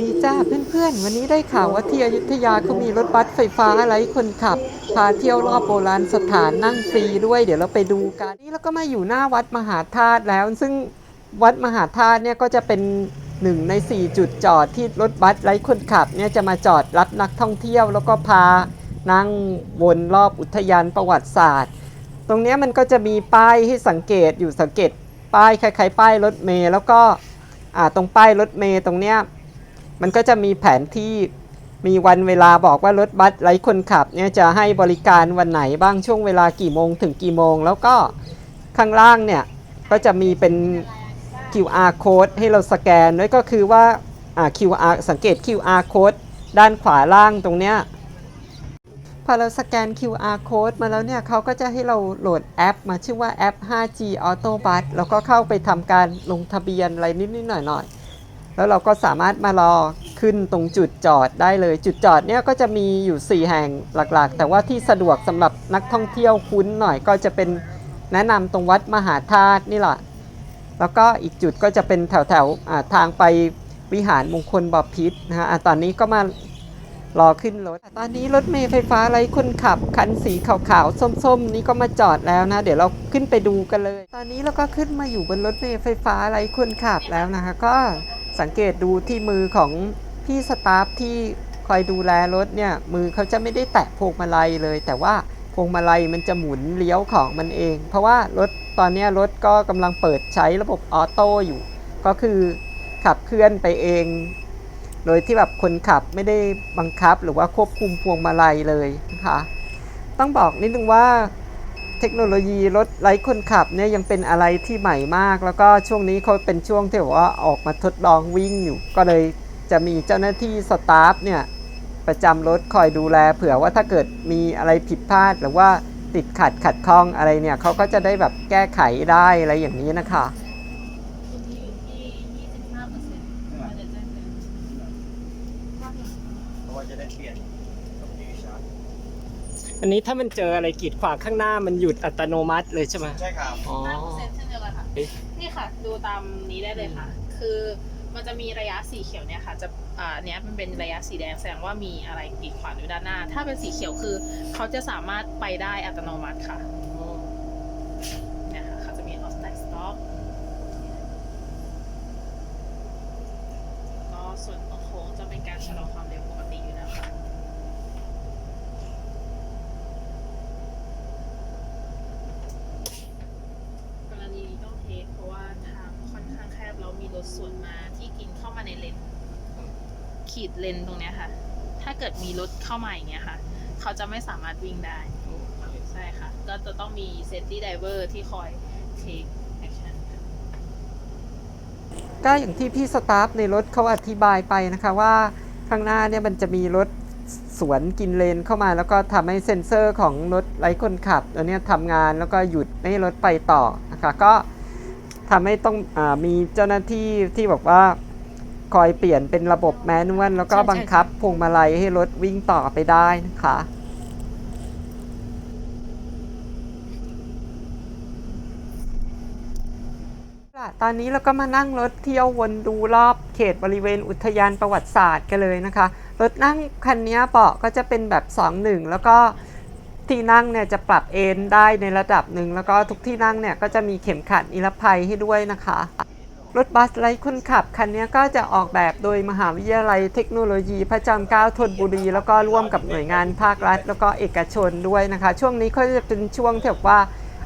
ดีจ้าเพื่อนๆ วันนี้ได้ข่าวว่าที่อยุธยาเขามีรถบัสไฟฟ้าไร้คนขับ พาเที่ยวรอบโบราณสถานนั่งฟรีด้วย เดี๋ยวเราไปดูกันนี่เราก็มาอยู่หน้าวัดมหาธาตุแล้ว ซึ่งวัดมหาธาตุเนี่ยก็จะเป็นหนึ่งใน 4 จุดจอดที่รถบัสไร้คนขับเนี่ยจะมาจอดรับนักท่องเที่ยว แล้วก็พานั่งวนรอบอุทยานประวัติศาสตร์ ตรงนี้มันก็จะมีป้ายให้สังเกตอยู่สังเกต ป้ายคล้ายๆป้ายรถเมล์แล้วก็ตรงป้ายรถเมล์ตรงเนี้ย มันก็จะมีแผนที่มีวันเวลาบอกว่ารถบัสไร้คนขับเนี่ยจะให้บริการวันไหนบ้างช่วงเวลากี่โมงถึงกี่โมง แล้วก็ข้างล่างเนี่ยก็จะมีเป็น QR code ให้เราสแกนด้วยก็คือว่าอ่า QR สังเกต QR code ด้านขวาล่างตรงเนี้ยพอเราสแกน QR code มาแล้วเนี่ยเขาก็จะให้เราโหลดแอป มาชื่อว่าแอป 5G Auto Bus แล้วก็เข้าไปทำการลงทะเบียนอะไรนิดๆหน่อยๆ แล้วเราก็สามารถมารอขึ้นตรงจุดจอดได้เลย จุดจอดเนี่ยก็จะมีอยู่ 4 แห่งหลักๆ แต่ว่าที่สะดวกสำหรับนักท่องเที่ยวคุ้นหน่อยก็จะเป็นแนะนำตรงวัดมหาธาตุนี่แหละแล้วก็อีกจุดก็จะเป็นแถวๆอ่าทางไปวิหารมงคลบพิษนะฮะอะตอนนี้ก็มารอขึ้นรถ ตอนนี้รถเมล์ไฟฟ้าไร้คนขับ คันสีขาวๆ ส้มๆ นี่ก็มาจอดแล้วนะ เดี๋ยวเราขึ้นไปดูกันเลย ตอนนี้เราก็ขึ้นมาอยู่บนรถเมล์ไฟฟ้าไร้คนขับแล้วนะคะ ก็ สังเกตดูที่มือของพี่สตาฟที่คอยดูแลรถเนี่ยมือเขาจะไม่ได้แตะพวงมาลัยเลย แต่ว่าพวงมาลัยมันจะหมุนเลี้ยวของมันเอง เพราะว่ารถตอนนี้รถก็กำลังเปิดใช้ระบบออโต้อยู่ ก็คือขับเคลื่อนไปเอง โดยที่แบบคนขับไม่ได้บังคับหรือว่าควบคุมพวงมาลัยเลยนะคะต้องบอกนิดนึงว่า เทคโนโลยีรถไร้คนขับเนี่ยยังเป็นอะไรที่ใหม่มาก แล้วก็ช่วงนี้เขาเป็นช่วงที่แบบว่าออกมาทดลองวิ่งอยู่ ก็เลยจะมีเจ้าหน้าที่สตาฟเนี่ยประจำรถคอยดูแล เผื่อว่าถ้าเกิดมีอะไรผิดพลาดหรือว่าติดขัดขัดข้องอะไรเนี่ยเขาก็จะได้แบบแก้ไขได้อะไรอย่างนี้นะคะเพราะว่าจะได้เปลี่ยนตรงนี้ชาร์จ อันนี้ถ้ามันเจออะไรกีดขวางข้างหน้ามันหยุดอัตโนมัติเลยใช่ไหมใช่ครับอ๋อ ห้าเปอร์เซ็นต์เช่นเดียวกันค่ะ เอ๊ะ นี่ค่ะ ดูตามนี้ได้เลยค่ะ คือมันจะมีระยะสีเขียวเนี่ยค่ะ จะ อ่า เนี้ยมันเป็นระยะสีแดงแสดงว่ามีอะไรกีดขวางอยู่ด้านหน้า ถ้าเป็นสีเขียวคือ เขาจะสามารถไปได้อัตโนมัติค่ะเนี่ยค่ะเขาจะมี off stack stop ก็ส่วนโค้งจะเป็นการชะลอความเร็วปกติอยู่แล้วค่ะ กรณีนี้ต้องเทคเพราะว่าทางค่อนข้างแคบแล้วมีรถสวนมาที่กินเข้ามาในเลน ขีดเลนตรงเนี้ยค่ะ ถ้าเกิดมีรถเข้ามาอย่างเงี้ยค่ะ เขาจะไม่สามารถวิ่งได้ใช่ค่ะ ก็จะต้องมีเซฟตี้ไดเวอร์ที่คอยเทคแอคชั่นก็อย่างที่พี่สตาฟในรถเขาอธิบายไปนะคะว่าข้างหน้าเนี่ยมันจะมีรถสวนกินเลนเข้ามาแล้วก็ทำให้เซ็นเซอร์ของรถไร้คนขับตัวเนี้ยทำงานแล้วก็หยุดไม่ให้รถไปต่อนะคะก็ทำให้ต้องอมีเจ้าหน้าที่ที่บอกว่า คอยเปลี่ยนเป็นระบบแมนนวลแล้วก็ใช่ใช่ บังคับพวงมาลัยให้รถวิ่งต่อไปได้นะคะ ค่ะตอนนี้เราก็มานั่งรถเที่ยววนดูรอบเขตบริเวณอุทยานประวัติศาสตร์กันเลยนะคะ รถนั่งคันนี้เบาะก็จะเป็นแบบ 2-1 แล้วก็ที่นั่งเนี่ยจะปรับเอนได้ในระดับหนึ่ง แล้วก็ทุกที่นั่งเนี่ยก็จะมีเข็มขัดนิรภัยให้ด้วยนะคะ รถบัสไร้คนขับคันนี้ก็จะออกแบบโดยมหาวิทยาลัยเทคโนโลยี พระจอมเกล้าธนบุรี แล้วก็ร่วมกับหน่วยงานภาครัฐ แล้วก็เอกชนด้วยนะคะ ช่วงนี้ก็จะเป็นช่วงที่แบบว่า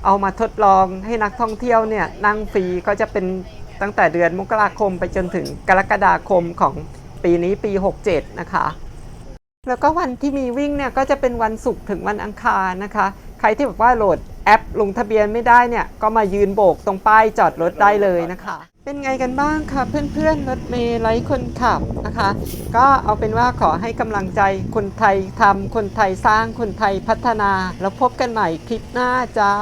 เอามาทดลองให้นักท่องเที่ยวเนี่ยนั่งฟรีก็จะเป็นตั้งแต่เดือนมกราคมไปจนถึงกรกฎาคมของปีนี้ปี 67 นะคะ แล้วก็วันที่มีวิ่งเนี่ยก็จะเป็นวันศุกร์ถึงวันอังคารนะคะ ใครที่แบบว่าโหลดแอปลงทะเบียนไม่ได้เนี่ยก็มายืนโบกตรงป้ายจอดรถได้เลยนะคะ เป็นไงกันบ้างคะเพื่อนๆรถเมล์ไร้คนขับนะคะ ก็เอาเป็นว่าขอให้กำลังใจคนไทยทำคนไทยสร้างคนไทยพัฒนา แล้วพบกันใหม่คลิปหน้าจ้า